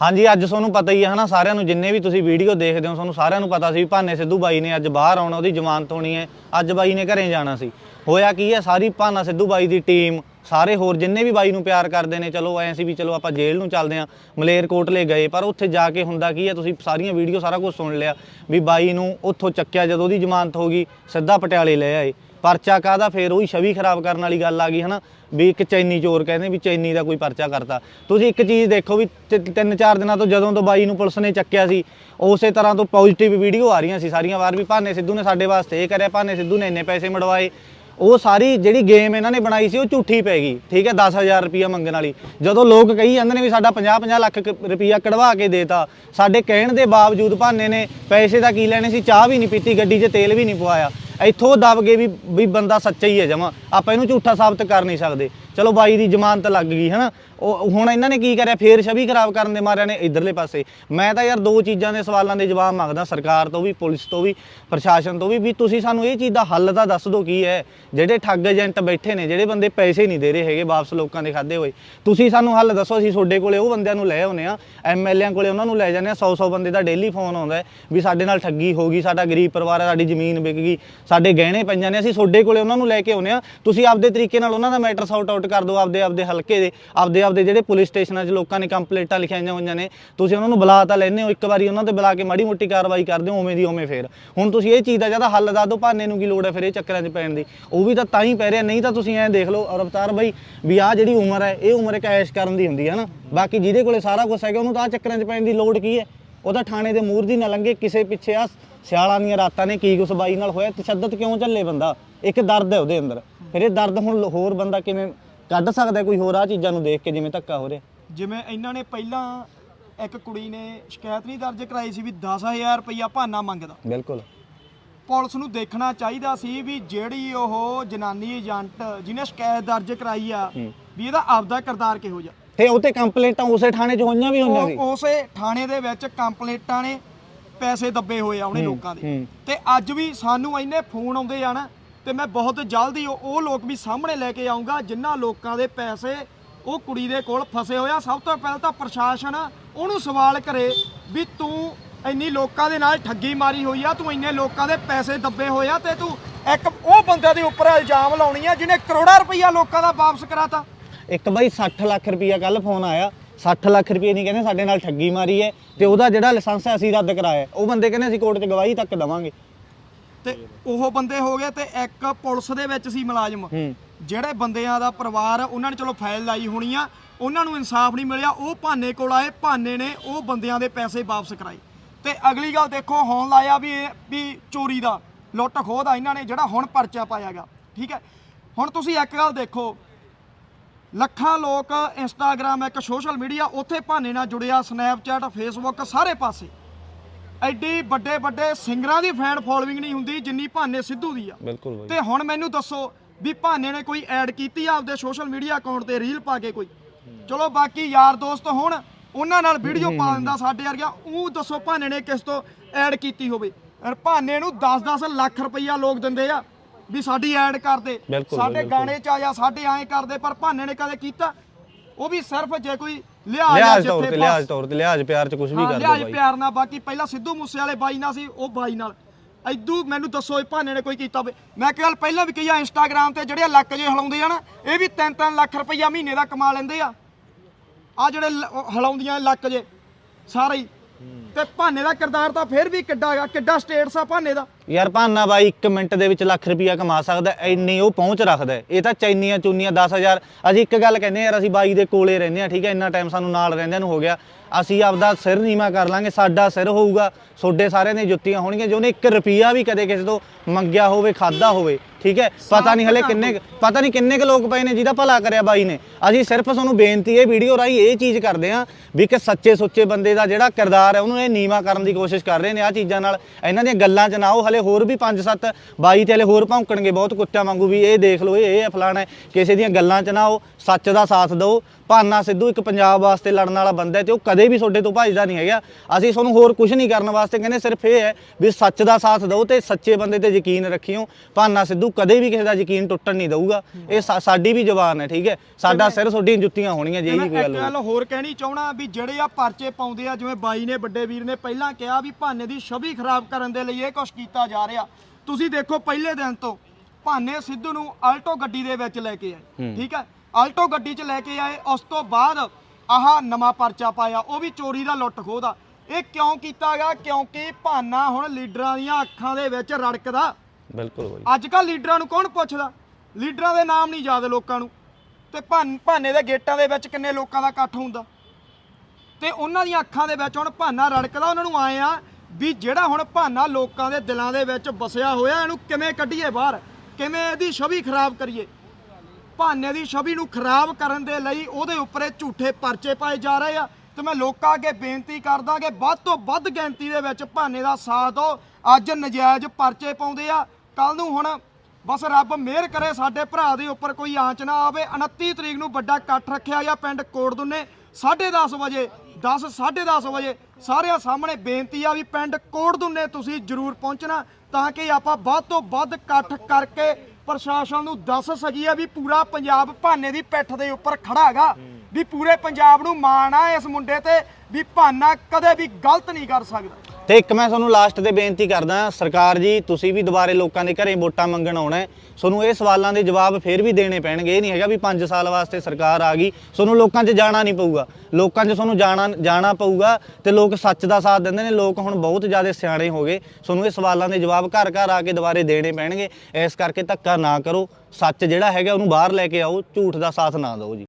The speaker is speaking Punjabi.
ਹਾਂਜੀ, ਅੱਜ ਤੁਹਾਨੂੰ ਪਤਾ ਹੀ ਹੈ ਹਨਾ, ਸਾਰਿਆਂ ਨੂੰ ਜਿੰਨੇ ਵੀ ਤੁਸੀਂ ਵੀਡੀਓ ਦੇਖਦੇ ਹੋ, ਤੁਹਾਨੂੰ ਸਾਰਿਆਂ ਨੂੰ ਪਤਾ ਸੀ ਵੀ ਭਾਨੇ ਸਿੱਧੂ ਬਾਈ ਨੇ ਅੱਜ ਬਾਹਰ ਆਉਣਾ, ਉਹਦੀ ਜ਼ਮਾਨਤ ਹੋਣੀ ਹੈ। ਅੱਜ ਬਾਈ ਨੇ ਘਰੇ ਜਾਣਾ ਸੀ। ਹੋਇਆ ਕੀ ਹੈ, ਸਾਰੀ ਭਾਨਾ ਸਿੱਧੂ ਬਾਈ ਦੀ ਟੀਮ, ਸਾਰੇ ਹੋਰ ਜਿੰਨੇ ਵੀ ਬਾਈ ਨੂੰ ਪਿਆਰ ਕਰਦੇ ਨੇ, ਚਲੋ ਐਂ ਸੀ ਵੀ ਚਲੋ ਆਪਾਂ ਜੇਲ੍ਹ ਨੂੰ ਚੱਲਦੇ ਆਂ ਮਲੇਰਕੋਟਲੇ ਗਏ, ਪਰ ਉੱਥੇ ਜਾ ਕੇ ਹੁੰਦਾ ਕੀ ਹੈ, ਤੁਸੀਂ ਸਾਰੀਆਂ ਵੀਡੀਓ ਸਾਰਾ ਕੁਝ ਸੁਣ ਲਿਆ, ਵੀ ਬਾਈ ਨੂੰ ਉੱਥੋਂ ਚੱਕਿਆ, ਜਦੋਂ ਉਹਦੀ ਜ਼ਮਾਨਤ ਹੋ ਗਈ, ਸਿੱਧਾ ਪਟਿਆਲੇ ਲੈ ਆਏ। ਪਰਚਾ ਕਾਦਾ ਫੇਰ ਉਹੀ ਛਵੀ ਖਰਾਬ ਕਰਨ ਵਾਲੀ ਗੱਲ ਆ ਗਈ, ਹਨਾ? ਵੀ ਇੱਕ ਚੈਨੀ ਚੋਰ ਕਹਿੰਦੇ ਵੀ ਚੈਨੀ ਦਾ ਕੋਈ ਪਰਚਾ ਕਰਤਾ। ਤੁਸੀਂ ਇੱਕ ਚੀਜ਼ ਦੇਖੋ ਵੀ ਤ- ਤਿੰਨ ਚਾਰ ਦਿਨਾਂ ਤੋਂ ਜਦੋਂ ਤੋਂ ਬਾਈ ਨੂੰ ਪੁਲਿਸ ਨੇ ਚੱਕਿਆ ਸੀ, ਉਸੇ ਤਰ੍ਹਾਂ ਤੋਂ ਪੋਜ਼ਿਟਿਵ ਵੀਡੀਓ ਆ ਰਹੀਆਂ ਸੀ ਸਾਰੀਆਂ ਵਾਰ ਵੀ। ਭਾਨੇ ਸਿੱਧੂ ਨੇ ਸਾਡੇ ਵਾਸਤੇ ਇਹ ਕਰਿਆ, ਭਾਨੇ ਸਿੱਧੂ ਨੇ ਇੰਨੇ ਪੈਸੇ ਮੜਵਾਏ। ਉਹ ਸਾਰੀ ਜਿਹੜੀ ਗੇਮ ਇਹਨਾਂ ਨੇ ਬਣਾਈ ਸੀ, ਉਹ ਝੂਠੀ ਪੈ ਗਈ, ਠੀਕ ਹੈ? 10000 ਰੁਪਿਆ ਮੰਗਣ ਵਾਲੀ। ਜਦੋਂ ਲੋਕ ਕਹੀ ਜਾਂਦੇ ਨੇ ਵੀ ਸਾਡਾ 50 50 ਲੱਖ ਕ- ਰੁਪਈਆ ਕਢਵਾ ਕੇ ਦੇਤਾ, ਸਾਡੇ ਕਹਿਣ ਦੇ ਬਾਵਜੂਦ ਭਾਨੇ ਨੇ ਪੈਸੇ ਦਾ ਕੀ ਲੈਣੇ ਸੀ? ਚਾਹ ਵੀ ਨਹੀਂ ਪੀਤੀ, ਗੱਡੀ 'ਚ ਤੇਲ ਵੀ ਨਹੀਂ ਪਵਾਇਆ। ਇੱਥੋਂ ਦਬ ਗਏ ਵੀ ਵੀ ਬੰਦਾ ਸੱਚਾ ਹੀ ਹੈ ਜਮਾ। ਆਪਾਂ ਇਹਨੂੰ ਝੂਠਾ ਸਾਬਤ ਕਰ ਨਹੀਂ ਸਕਦੇ। ਚਲੋ ਬਾਈ ਦੀ ਜ਼ਮਾਨਤ ਲੱਗ ਗਈ, ਹਨਾ? ਉਹ ਹੁਣ ਇਹਨਾਂ ਨੇ ਕੀ ਕਰਿਆ? ਫੇਰ ਛਵੀ ਖਰਾਬ ਕਰਨ ਦੇ ਮਾਰਿਆ ਨੇ ਇਧਰਲੇ ਪਾਸੇ। ਮੈਂ ਤਾਂ ਯਾਰ ਦੋ ਚੀਜ਼ਾਂ ਦੇ ਸਵਾਲਾਂ ਦੇ ਜਵਾਬ ਮੰਗਦਾ, ਸਰਕਾਰ ਤੋਂ ਵੀ, ਪੁਲਿਸ ਤੋਂ ਵੀ, ਪ੍ਰਸ਼ਾਸਨ ਤੋਂ ਵੀ ਵੀ ਤੁਸੀਂ ਸਾਨੂੰ ਇਹ ਚੀਜ਼ ਦਾ ਹੱਲ ਤਾਂ ਦੱਸ ਦਿਓ ਕੀ ਹੈ। ਜਿਹੜੇ ਠੱਗ ਏਜੰਟ ਬੈਠੇ ਨੇ, ਜਿਹੜੇ ਬੰਦੇ ਪੈਸੇ ਨਹੀਂ ਦੇ ਰਹੇ ਹੈਗੇ ਵਾਪਸ ਲੋਕਾਂ ਦੇ ਖਾਦੇ ਹੋਏ, ਤੁਸੀਂ ਸਾਨੂੰ ਹੱਲ ਦੱਸੋ, ਅਸੀਂ ਤੁਹਾਡੇ ਕੋਲੇ ਉਹ ਬੰਦਿਆਂ ਨੂੰ ਲੈ ਆਉਨੇ ਆ ਐਮਐਲਏਆਂ ਕੋਲੇ ਉਹਨਾਂ ਨੂੰ ਲੈ ਜਾਂਦੇ ਆ 100 100 ਬੰਦੇ ਦਾ ਡੇਲੀ ਫੋਨ ਆਉਂਦਾ ਵੀ ਸਾਡੇ ਨਾਲ ਠੱਗੀ ਹੋ ਗਈ, ਸਾਡਾ ਗਰੀਬ ਪਰਿਵਾਰ ਹੈ, ਸਾਡੀ ਜ਼ਮੀਨ ਵਿਕ ਗਈ, ਸਾਡੇ ਗਹਿਣੇ ਪਈਆਂ ਨੇ, ਅਸੀਂ ਤੁਹਾਡੇ ਕੋਲੇ ਉਹਨਾਂ ਨੂੰ ਲੈ ਕੇ ਆਉਨੇ ਆ ਤੁਸੀਂ ਆਪਦੇ ਤਰੀਕੇ ਨਾਲ ਉਹਨਾਂ ਦਾ ਮੈਟਰ ਸੌਟ ਆਊਟ ਕਰ ਦਿਓ ਆਪਦੇ ਆਪਦੇ ਹਲਕੇ ਦੇ, ਆਪਦੇ ਆਪਦੇ ਜਿਹੜੇ ਪੁਲਿਸ ਸਟੇਸ਼ਨਾਂ 'ਚ ਲੋਕਾਂ ਨੇ ਕੰਪਲੇਂਟਾਂ ਲਿਖਾਈਆਂ ਹੋਈਆਂ ਨੇ, ਤੁਸੀਂ ਉਹਨਾਂ ਨੂੰ ਬੁਲਾ ਤਾਂ ਲੈਂਦੇ ਹੋ, ਇੱਕ ਵਾਰੀ ਉਹਨਾਂ ਤੇ ਬੁਲਾ ਕੇ ਮਾੜੀ ਮੋਟੀ ਕਾਰਵਾਈ ਕਰਦੇ ਹੋ, ਉਵੇਂ ਦੀ ਉਵੇਂ ਫੇਰ। ਹੁਣ ਤੁਸੀਂ ਇਹ ਚੀਜ਼ ਦਾ ਜ਼ਿਆਦਾ ਹੱਲ ਦੱਸ ਦਿਓ, ਭਾਨੇ ਨੂੰ ਕੀ ਲੋੜ ਹੈ ਫਿਰ ਇਹ ਚੱਕਰਾਂ 'ਚ ਪੈਣ ਦੀ। ਉਹ ਵੀ ਤਾਂ ਤਾਂ ਹੀ ਪੈ ਰਿਹਾ, ਨਹੀਂ ਤਾਂ ਤੁਸੀਂ ਐਂ ਦੇਖ ਲਓ, ਅਵਤਾਰ ਬਾਈ, ਵੀ ਆਹ ਜਿਹੜੀ ਉਮਰ ਹੈ, ਇਹ ਉਮਰ ਇੱਕ ਐਸ਼ ਕਰਨ ਦੀ ਹੁੰਦੀ ਹੈ ਨਾ। ਬਾਕੀ ਜਿਹਦੇ ਕੋਲੇ ਸਾਰਾ ਕੁਝ ਹੈਗਾ, ਉਹਨੂੰ ਤਾਂ ਆਹ ਚੱਕਰਾਂ 'ਚ ਪੈਣ ਦੀ ਲੋੜ ਕੀ ਹੈ? ਉਹ ਤਾਂ ਥਾਣੇ ਦੇ ਮੂਰ ਦੀ ਨਾ ਲੰਘੇ, ਕਿਸੇ ਪਿੱਛੇ ਆ ਸਿਆਲਾਂ ਦੀਆਂ ਰਾਤਾਂ ਨੇ ਕੀ ਕੁਛ ਬਾਈ ਨਾਲ ਹੋਇਆ, ਤਸ਼ੱਦਦ ਕਿਉਂ ਚੱਲੇ ਬੰਦਾ? ਇੱਕ ਦਰਦ ਹੈ ਉਹਦੇ ਅੰਦਰ। ਫਿਰ ਇਹ ਦਰਦ ਹੁਣ ਹੋਰ ਬੰਦਾ ਕਿਵੇਂ ਕੱਢ ਸਕਦਾ ਕੋਈ ਹੋਰ ਆ ਚੀਜ਼ਾਂ ਨੂੰ ਦੇਖ ਕੇ ਜਿਵੇਂ ਧੱਕਾ ਹੋ ਰਿਹਾ। ਜਿਵੇਂ ਇਹਨਾਂ ਨੇ ਪਹਿਲਾਂ ਇੱਕ ਕੁੜੀ ਨੇ ਸ਼ਿਕਾਇਤ ਨਹੀਂ ਦਰਜ ਕਰਾਈ ਸੀ ਵੀ 10000 ਰੁਪਇਆ ਭਾਨਾ ਮੰਗਦਾ। ਬਿਲਕੁਲ। ਪੁਲਿਸ ਨੂੰ ਦੇਖਣਾ ਚਾਹੀਦਾ ਸੀ ਵੀ ਜਿਹੜੀ ਉਹ ਜਨਾਨੀ ਏਜੰਟ ਜਿਹਨੇ ਸ਼ਿਕਾਇਤ ਦਰਜ ਕਰਾਈ ਆ ਵੀ ਇਹਦਾ ਆਪਦਾ ਕਿਰਦਾਰ ਕਿਹੋ ਜਿਹਾ। ਤੇ ਉਹ ਤੇ ਕੰਪਲੇਂਟਾਂ ਉਸੇ ਥਾਣੇ 'ਚ ਹੋਈਆਂ ਵੀ ਹੋਈਆਂ ਸੀ? ਉਹ- ਉਸੇ ਥਾਣੇ ਦੇ ਵਿੱਚ ਕੰਪਲੇਂਟਾਂ ਨੇ ਪੈਸੇ ਦੱਬੇ ਹੋਏ ਆ ਉਹਨੇ ਲੋਕਾਂ ਦੇ। ਤੇ ਅੱਜ ਵੀ ਸਾਨੂੰ ਇੰਨੇ ਫੋਨ ਆਉਂਦੇ ਆ ਨਾ ਤੇ ਮੈਂ ਬਹੁਤ ਜਲਦੀ ਉਹ ਉਹ ਲੋਕ ਵੀ ਸਾਹਮਣੇ ਲੈ ਕੇ ਆਉਂਗਾ ਜਿਨ੍ਹਾਂ ਲੋਕਾਂ ਦੇ ਪੈਸੇ ਉਹ ਕੁੜੀ ਦੇ ਕੋਲ ਫਸੇ ਹੋਏ ਆ। ਸਭ ਤੋਂ ਪਹਿਲਾਂ ਤਾਂ ਪ੍ਰਸ਼ਾਸਨ ਉਹਨੂੰ ਸਵਾਲ ਕਰੇ ਵੀ ਤੂੰ ਇੰਨੀ ਲੋਕਾਂ ਦੇ ਨਾਲ ਠੱਗੀ ਮਾਰੀ ਹੋਈ ਆ, ਤੂੰ ਇੰਨੇ ਲੋਕਾਂ ਦੇ ਪੈਸੇ ਦੱਬੇ ਹੋਏ ਆ ਤੇ ਤੂੰ ਇੱਕ ਉਹ ਬੰਦੇ ਦੇ ਉੱਪਰ ਇਲਜ਼ਾਮ ਲਾਉਣੀ ਆ ਜਿਹਨੇ ਕਰੋੜਾਂ ਰੁਪਈਆ ਲੋਕਾਂ ਦਾ ਵਾਪਸ ਕਰਾਤਾ। ਇੱਕ ਬਾਈ 60 ਲੱਖ ਰੁਪਈਆ ਕੱਲ ਫੋਨ ਆਇਆ। 60 ਲੱਖ ਰੁਪਏ ਨਹੀਂ ਕਹਿੰਦੇ ਸਾਡੇ ਨਾਲ ਠੱਗੀ ਮਾਰੀ ਹੈ ਤੇ ਉਹਦਾ ਜਿਹੜਾ ਲਾਇਸੈਂਸ ਹੈ ਅਸੀਂ ਰੱਦ ਕਰਾਇਆ। ਉਹ ਬੰਦੇ ਕਹਿੰਦੇ ਅਸੀਂ ਕੋਰਟ 'ਚ ਗਵਾਹੀ ਤੱਕ ਦਵਾਂਗੇ। ਤੇ ਉਹ ਬੰਦੇ ਹੋ ਗਏ ਤੇ ਇੱਕ ਪੁਲਿਸ ਦੇ ਵਿੱਚ ਸੀ ਮੁਲਾਜ਼ਮ। ਜਿਹੜੇ ਬੰਦਿਆਂ ਦਾ ਪਰਿਵਾਰ ਉਹਨਾਂ ਨੇ ਚਲੋ ਫਾਈਲ ਲਾਈ ਹੋਣੀ ਆ ਉਹਨਾਂ ਨੂੰ ਇਨਸਾਫ ਨਹੀਂ ਮਿਲਿਆ ਉਹ ਭਾਨੇ ਕੋਲ ਆਏ ਭਾਨੇ ਨੇ ਉਹ ਬੰਦਿਆਂ ਦੇ ਪੈਸੇ ਵਾਪਸ ਕਰਾਏ। ਤੇ ਅਗਲੀ ਗੱਲ ਦੇਖੋ ਹੁਣ ਲਾਇਆ ਵੀ ਇਹ ਵੀ ਚੋਰੀ ਦਾ ਲੁੱਟ ਖੋਹ ਦਾ ਇਹਨਾਂ ਨੇ ਜਿਹੜਾ ਹੁਣ ਪਰਚਾ ਪਾਇਆਗਾ ਠੀਕ ਹੈ? ਹੁਣ ਤੁਸੀਂ ਇੱਕ ਗੱਲ ਦੇਖੋ ਲੱਖਾਂ ਲੋਕ ਇੰਸਟਾਗ੍ਰam ਇੱਕ ਸੋਸ਼ਲ ਮੀਡੀਆ ਉੱਥੇ ਭਾਨੇ ਨਾਲ ਜੁੜਿਆ ਸਨੈਪਚੈਟ ਫੇਸਬੁੱਕ ਸਾਰੇ ਪਾਸੇ। ਐਡੀ ਵੱਡੇ ਵੱਡੇ ਸਿੰਗਰਾਂ ਦੀ ਫੈਨ ਫੋਲੋਇੰਗ ਨਹੀਂ ਹੁੰਦੀ ਜਿੰਨੀ ਭਾਨੇ ਸਿੱਧੂ ਦੀ ਆ। ਬਿਲਕੁਲ ਬਾਈ। ਤੇ ਹੁਣ ਮੈਨੂੰ ਦੱਸੋ ਵੀ ਭਾਨੇ ਨੇ ਕੋਈ ਐਡ ਕੀਤੀ ਆ ਆਪਦੇ ਸੋਸ਼ਲ ਮੀਡੀਆ ਅਕਾਊਂਟ ਤੇ ਰੀਲ ਪਾ ਕੇ ਕੋਈ? ਚਲੋ ਬਾਕੀ ਯਾਰ ਦੋਸਤ ਹੁਣ ਉਹਨਾਂ ਨਾਲ ਵੀਡੀਓ ਪਾ ਦਿੰਦਾ ਸਾਡੇ ਵਰਗਾ ਉਹ ਦੱਸੋ ਭਾਨੇ ਨੇ ਕਿਸ ਤੋਂ ਐਡ ਕੀਤੀ ਹੋਵੇ? ਔਰ ਭਾਨੇ ਨੂੰ 10-10 ਲੱਖ ਰੁਪਈਆ ਲੋਕ ਦਿੰਦੇ ਆ ਵੀ ਸਾਡੀ ਐਡ ਕਰਦੇ ਸਾਡੇ। ਗਾਣੇ ਚ ਆ ਜਾ ਸਾਡੇ ਐਂ ਕਰਦੇ ਪਰ ਭਾਨੇ ਨੇ ਕਦੇ ਕੀਤਾ? ਉਹ ਵੀ ਸਿਰਫ ਜੇ ਕੋਈ ਲਿਹਾਜ਼ ਤੌਰ ਤੇ ਲਿਹਾਜ਼ ਤੌਰ ਤੇ ਲਿਹਾਜ਼ ਪਿਆਰ 'ਚ ਕੁਝ ਵੀ ਹਾਂ ਕਰ ਲਿਹਾਜ਼ ਬਾਈ। ਪਿਆਰ ਨਾਲ ਬਾਕੀ ਪਹਿਲਾਂ ਸਿੱਧੂ ਮੂਸੇ ਵਾਲੇ ਬਾਈ ਨਾਲ ਸੀ ਉਹ ਬਾਈ ਨਾਲ। ਐਦੂ ਮੈਨੂੰ ਦੱਸੋ ਇਹ ਭਾਨੇ ਨੇ ਕੋਈ ਕੀਤਾ ਹੋਵੇ ਮੈਂ ਗੱਲ ਪਹਿਲਾਂ ਵੀ ਕਹੀ ਆ ਇੰਸਟਾਗ੍ਰam ਤੇ ਜਿਹੜੇ ਲੱਕ ਜੇ ਹਿਲਾਉਂਦੇ ਆ ਨਾ ਇਹ ਵੀ 3-3 ਲੱਖ ਰੁਪਈਆ ਮਹੀਨੇ ਦਾ ਕਮਾ ਲੈਂਦੇ ਆ। ਆ ਜਿਹੜੇ ਲ- ਹਿਲਾਉਂਦੀਆਂ ਲੱਕ ਜੇ ਸਾਰੇ ਹੀ। ਤੇ ਭਾਨੇ ਦਾ ਕਿਰਦਾਰ ਤਾਂ ਫਿਰ ਵੀ ਕਿੱਡਾ ਹੈਗਾ ਕਿੱਡਾ ਸਟੇਟਸ ਆ ਭਾਨੇ ਦਾ। ਯਾਰ ਭਾਨਾ ਬਾਈ 1 ਮਿੰਟ ਦੇ ਵਿੱਚ ਲੱਖ ਰੁਪਈਆ ਕਮਾ ਸਕਦਾ ਹੈ, ਇੰਨੀ ਉਹ ਪਹੁੰਚ ਰੱਖਦਾ ਹੈ। ਇਹ ਤਾਂ ਚੈਨੀਆਂ ਚੂਨੀਆਂ 10000 ਅਸੀਂ ਇੱਕ ਗੱਲ ਕਹਿੰਦੇ ਯਾਰ ਅਸੀਂ ਬਾਈ ਦੇ ਕੋਲੇ ਰਹਿੰਦੇ ਆ ਠੀਕ ਹੈ ਇੰਨਾ ਟਾਈਮ ਸਾਨੂੰ ਨਾਲ ਰਹਿੰਦਿਆਂ ਨੂੰ ਹੋ ਗਿਆ। ਅਸੀਂ ਆਪਦਾ ਸਿਰ ਨੀਵਾ ਕਰ ਲਾਂਗੇ ਸਾਡਾ ਸਿਰ ਹੋਊਗਾ ਤੁਹਾਡੇ ਸਾਰਿਆਂ ਦੀਆਂ ਜੁੱਤੀਆਂ ਹੋਣਗੀਆਂ ਜੇ ਉਹਨੇ 1 ਰੁਪਈਆ ਵੀ ਕਦੇ ਕਿਸੇ ਤੋਂ ਮੰਗਿਆ ਹੋਵੇ ਖਾਦਾ ਹੋਵੇ ਠੀਕ ਹੈ ਪਤਾ ਨਹੀਂ ਹਲੇ ਕਿੰਨੇ ਕੁ- ਪਤਾ ਨਹੀਂ ਕਿੰਨੇ ਕੁ ਲੋਕ ਪਏ ਨੇ ਜਿਹਦਾ ਭਲਾ ਕਰਿਆ ਬਾਈ ਨੇ। ਅਸੀਂ ਸਿਰਫ ਤੁਹਾਨੂੰ ਬੇਨਤੀ ਇਹ ਵੀਡੀਓ ਰਾਹੀਂ ਇਹ ਚੀਜ਼ ਕਰਦੇ ਆ ਵੀ ਕਿ ਸੱਚੇ ਸੁੱਚੇ ਬੰਦੇ ਦਾ ਜਿਹੜਾ ਕਿਰਦਾਰ ਹੈ ਉਹਨੂੰ ਇਹ ਨੀਵਾ ਕਰਨ ਦੀ ਕੋਸ਼ਿਸ਼ ਕਰ ਰਹੇ ਨੇ ਆ ਚੀਜ਼ਾਂ ਨਾਲ। ਇਹਨਾਂ ਦੀਆਂ ਗੱਲਾਂ 'ਚ ਨਾ ਉਹ ਹਲੇ ਹੋਰ ਵੀ 5-7 ਬਾਈ ਤੇ ਹਲੇ ਹੋਰ ਭੌਂਕਣਗੇ ਬਹੁਤ ਕੁੱਤਿਆਂ ਵਾਂਗੂ ਵੀ ਇਹ ਦੇਖ ਲਓ, ਇਹ ਇਹ ਫਲਾਣਾ ਕਿਸੇ ਦੀਆਂ ਗੱਲਾਂ 'ਚ ਨਾ ਉਹ ਸੱਚ ਦਾ ਸਾਥ ਦਿਓ ਭਾਨਾ ਸਿੱਧੂ ਇੱਕ ਪੰਜਾਬ ਵਾਸਤੇ ਲੜਨ ਵਾਲਾ ਬੰਦਾ ਹੈ ਤੇ ਉਹ ਕਦੇ ਵੀ ਤੁਹਾਡੇ ਤੋਂ ਭੱਜਦਾ ਨਹੀਂ ਹੈਗਾ। ਅਸੀਂ ਤੁਹਾਨੂੰ ਹੋਰ ਕੁਝ ਨਹੀਂ ਕਰਨ ਵਾਸਤੇ ਕਹਿੰਦੇ ਸਿਰਫ ਇਹ ਹੈ ਵੀ ਸੱਚ ਦਾ ਸਾਥ ਦਿਓ ਤੇ ਸੱਚੇ ਬੰਦੇ ਤੇ ਯਕੀਨ ਰੱਖਿਓ। ਭਾਨਾ ਸਿੱਧੂ ਕਦੇ ਵੀ ਕਿਸੇ ਦਾ ਯਕੀਨ ਟੁੱਟਣ ਨਹੀਂ ਦਊਗਾ। ਇਹ ਸਾਡੀ ਵੀ ਜ਼ਬਾਨ ਹੈ ਠੀਕ ਹੈ? ਸਾਡਾ ਸਿਰ ਤੁਹਾਡੀਆਂ ਜੁੱਤੀਆਂ ਹੋਣੀਆਂ ਜੇ ਮੈਂ ਕੋਈ ਗੱਲ ਗੱਲ ਹੋਰ ਕਹਿਣੀ ਚਾਹਣਾ ਵੀ ਜਿਹੜੇ ਆ ਪਰਚੇ ਪਾਉਂਦੇ ਆ ਜਿਵੇਂ ਬਾਈ ਨੇ ਵੱਡੇ ਵੀਰ ਨੇ ਪਹਿਲਾਂ ਕਿਹਾ ਵੀ ਭਾਨੇ ਦੀ ਛਵੀ ਖਰਾਬ ਕਰਨ ਦੇ ਲਈ ਇਹ ਕੁਝ ਕੀਤਾ ਜਾ ਰਿਹਾ। ਤੁਸੀਂ ਦੇਖੋ ਪਹਿਲੇ ਦਿਨ ਤੋਂ ਭਾਨੇ ਸਿੱਧੂ ਨੂੰ ਆਲਟੋ ਗੱਡੀ ਦੇ ਵਿੱਚ ਲੈ ਕੇ ਆਏ ਠੀਕ ਹੈ? ਆਲਟੋ ਗੱਡੀ 'ਚ ਲੈ ਕੇ ਆਏ ਉਸ ਤੋਂ ਬਾਅਦ ਆਹ ਨਵਾਂ ਪਰਚਾ ਪਾਇਆ ਉਹ ਵੀ ਚੋਰੀ ਦਾ ਲੁੱਟ ਖੋਹ ਦਾ। ਇਹ ਕਿਉਂ ਕੀਤਾ ਗਿਆ? ਕਿਉਂਕਿ ਭਾਨਾ ਹੁਣ ਲੀਡਰਾਂ ਦੀਆਂ ਅੱਖਾਂ ਦੇ ਵਿੱਚ ਰੜਕਦਾ। ਬਿਲਕੁਲ ਬਾਈ। ਅੱਜ ਕੱਲ ਲੀਡਰਾਂ ਨੂੰ ਕੌਣ ਪੁੱਛਦਾ? ਲੀਡਰਾਂ ਦੇ ਨਾਮ ਨਹੀਂ ਯਾਦ ਲੋਕਾਂ ਨੂੰ। ਤੇ ਭਾਨ ਭਾਨੇ ਦੇ ਗੇਟਾਂ ਦੇ ਵਿੱਚ ਕਿੰਨੇ ਲੋਕਾਂ ਦਾ ਇਕੱਠ ਹੁੰਦਾ? ਤੇ ਉਹਨਾਂ ਦੀਆਂ ਅੱਖਾਂ ਦੇ ਵਿੱਚ ਹੁਣ ਭਾਨਾ ਰੜਕਦਾ ਉਹਨਾਂ ਨੂੰ ਆਏ ਆ ਵੀ ਜਿਹੜਾ ਹੁਣ ਭਾਨਾ ਲੋਕਾਂ ਦੇ ਦਿਲਾਂ ਦੇ ਵਿੱਚ ਵਸਿਆ ਹੋਇਆ ਇਹਨੂੰ ਕਿਵੇਂ ਕੱਢੀਏ ਬਾਹਰ? ਕਿਵੇਂ ਇਹਦੀ ਛਵੀ ਖਰਾਬ ਕਰੀਏ? ਭਾਨੇ ਦੀ ਛਵੀ ਨੂੰ ਖਰਾਬ ਕਰਨ ਦੇ ਲਈ ਉਹਦੇ ਉੱਪਰ ਝੂਠੇ ਪਰਚੇ ਪਾਏ ਜਾ ਰਹੇ ਆ। ਤੇ ਮੈਂ ਲੋਕਾਂ ਅੱਗੇ ਬੇਨਤੀ ਕਰਦਾ ਕਿ ਵੱਧ ਤੋਂ ਵੱਧ ਗਿਣਤੀ ਦੇ ਵਿੱਚ ਭਾਨੇ ਦਾ ਸਾਥ ਦਿਓ। ਅੱਜ ਨਜਾਇਜ਼ ਪਰਚੇ ਪਾਉਂਦੇ ਆ। ਕੱਲ ਨੂੰ ਹੁਣ ਬਸ ਰੱਬ ਮਿਹਰ ਕਰੇ ਸਾਡੇ ਭਰਾ ਦੇ ਉੱਪਰ ਕੋਈ ਆਂਚ ਨਾ ਆਵੇ। 29 ਤਰੀਕ ਨੂੰ ਵੱਡਾ ਇਕੱਠ ਰੱਖਿਆ ਗਿਆ ਪਿੰਡ ਕੋਟਦੁੰਨੇ। 10:30 ਵਜੇ 10 10:30 ਵਜੇ ਸਾਰਿਆਂ ਸਾਹਮਣੇ ਬੇਨਤੀ ਆ ਵੀ ਪਿੰਡ ਕੋਟਦੁੰਨੇ ਤੁਸੀਂ ਜ਼ਰੂਰ ਪਹੁੰਚਣਾ ਤਾਂ ਕਿ ਆਪਾਂ ਵੱਧ ਤੋਂ ਵੱਧ ਇਕੱਠ ਕਰਕੇ ਪ੍ਰਸ਼ਾਸਨ ਨੂੰ ਦੱਸ ਸਕੀਏ ਵੀ ਪੂਰਾ ਪੰਜਾਬ ਭਾਨੇ ਦੀ ਪਿੱਠ ਦੇ ਉੱਪਰ ਖੜਾ ਹੈਗਾ। ਵੀ ਪੂਰੇ ਪੰਜਾਬ ਨੂੰ ਮਾਣ ਆ ਇਸ ਮੁੰਡੇ ਤੇ, ਵੀ ਭਾਨਾ ਕਦੇ ਵੀ ਗਲਤ ਨਹੀਂ ਕਰ ਸਕਦਾ। ਤੇ ਇੱਕ ਮੈਂ ਤੁਹਾਨੂੰ ਲਾਸਟ ਤੇ ਬੇਨਤੀ ਕਰਦਾ, ਸਰਕਾਰ ਜੀ, ਤੁਸੀਂ ਵੀ ਦੁਬਾਰੇ ਲੋਕਾਂ ਦੇ ਘਰੇ ਵੋਟਾਂ ਮੰਗਣ ਆਉਣਾ ਹੈ। ਤੁਹਾਨੂੰ ਇਹ ਸਵਾਲਾਂ ਦੇ ਜਵਾਬ ਫੇਰ ਵੀ ਦੇਣੇ ਪੈਣਗੇ। ਇਹ ਨਹੀਂ ਹੈਗਾ ਵੀ 5 ਸਾਲ ਵਾਸਤੇ ਸਰਕਾਰ ਆ ਗਈ। ਤੁਹਾਨੂੰ ਲੋਕਾਂ 'ਚ ਜਾਣਾ ਨਹੀਂ ਪਊਗਾ। ਲੋਕਾਂ 'ਚ ਤੁਹਾਨੂੰ ਜਾਣਾ ਜਾਣਾ ਪਊਗਾ ਤੇ ਲੋਕ ਸੱਚ ਦਾ ਸਾਥ ਦਿੰਦੇ ਨੇ। ਲੋਕ ਹੁਣ ਬਹੁਤ ਜ਼ਿਆਦਾ ਸਿਆਣੇ ਹੋ ਗਏ। ਤੁਹਾਨੂੰ ਇਹ ਸਵਾਲਾਂ ਦੇ ਜਵਾਬ ਘਰ ਘਰ ਆ ਕੇ ਦੁਬਾਰੇ ਦੇਣੇ ਪੈਣਗੇ। ਇਸ ਕਰਕੇ ਧੱਕਾ ਨਾ ਕਰੋ। ਸੱਚ ਜਿਹੜਾ ਹੈਗਾ ਉਹਨੂੰ ਬਾਹਰ ਲੈ ਕੇ ਆਓ। ਝੂਠ ਦਾ ਸਾਥ ਨਾ ਦਿਓ ਜੀ।